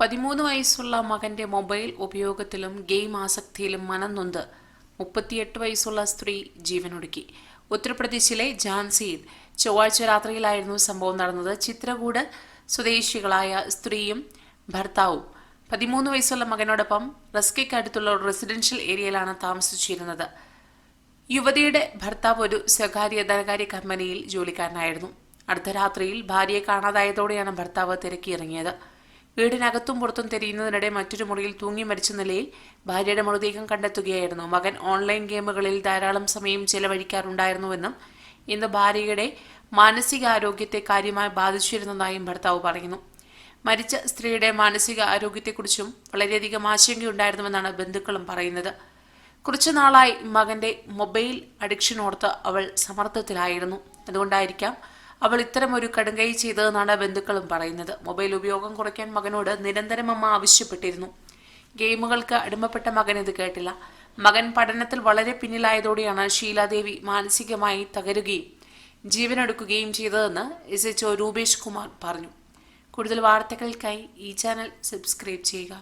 പതിമൂന്ന് വയസ്സുള്ള മകന്റെ മൊബൈൽ ഉപയോഗത്തിലും ഗെയിം ആസക്തിയിലും മനം നൊന്ത് മുപ്പത്തിയെട്ട് വയസ്സുള്ള സ്ത്രീ ജീവനൊടുക്കി. ഉത്തർപ്രദേശിലെ ഝാൻസിയിൽ ചൊവ്വാഴ്ച രാത്രിയിലായിരുന്നു സംഭവം നടന്നത്. ചിത്രകൂട് സ്വദേശികളായ സ്ത്രീയും ഭർത്താവും. പതിമൂന്ന് വയസ്സുള്ള മകനോടൊപ്പം റസ്കയ്ക്ക് അടുത്തുള്ള ഒരു റെസിഡൻഷ്യൽ ഏരിയയിലാണ് താമസിച്ചിരുന്നത്. യുവതിയുടെ ഭർത്താവ് ഒരു സ്വകാര്യ ധനകാര്യ കമ്പനിയിൽ ജോലിക്കാരനായിരുന്നു. അടുത്ത രാത്രിയിൽ ഭാര്യയെ കാണാതായതോടെയാണ് ഭർത്താവ് തിരക്കിയിറങ്ങിയത്. വീടിനകത്തും പുറത്തും തിരിയുന്നതിനിടെ മറ്റൊരു മുറിയിൽ തൂങ്ങി മരിച്ച നിലയിൽ ഭാര്യയുടെ മൃതദേഹം കണ്ടെത്തുകയായിരുന്നു. മകൻ ഓൺലൈൻ ഗെയിമുകളിൽ ധാരാളം സമയം ചെലവഴിക്കാറുണ്ടായിരുന്നുവെന്നും ഇന്ന് ഭാര്യയുടെ മാനസികാരോഗ്യത്തെ കാര്യമായി ബാധിച്ചിരുന്നതായും ഭർത്താവ് പറയുന്നു. മരിച്ച സ്ത്രീയുടെ മാനസിക ആരോഗ്യത്തെക്കുറിച്ചും വളരെയധികം ആശങ്കയുണ്ടായിരുന്നുവെന്നാണ് ബന്ധുക്കളും പറയുന്നത്. കുറച്ചു നാളായി മകന്റെ മൊബൈൽ അഡിക്ഷനോർത്ത് അവൾ സമ്മർദ്ദത്തിലായിരുന്നു. അതുകൊണ്ടായിരിക്കാം അവൾ ഇത്തരം ഒരു കടുങ്കൈ ചെയ്തതെന്നാണ് ബന്ധുക്കളും പറയുന്നത്. മൊബൈൽ ഉപയോഗം കുറയ്ക്കാൻ മകനോട് നിരന്തരം അമ്മ ആവശ്യപ്പെട്ടിരുന്നു. ഗെയിമുകൾക്ക് അടിമപ്പെട്ട മകൻ ഇത് കേട്ടില്ല. മകൻ പഠനത്തിൽ വളരെ പിന്നിലായതോടെയാണ് ഷീലാദേവി മാനസികമായി തകരുകയും ജീവനെടുക്കുകയും ചെയ്തതെന്ന് S H O Rupesh Kumar പറഞ്ഞു. കൂടുതൽ വാർത്തകൾക്കായി ഈ ചാനൽ സബ്സ്ക്രൈബ് ചെയ്യുക.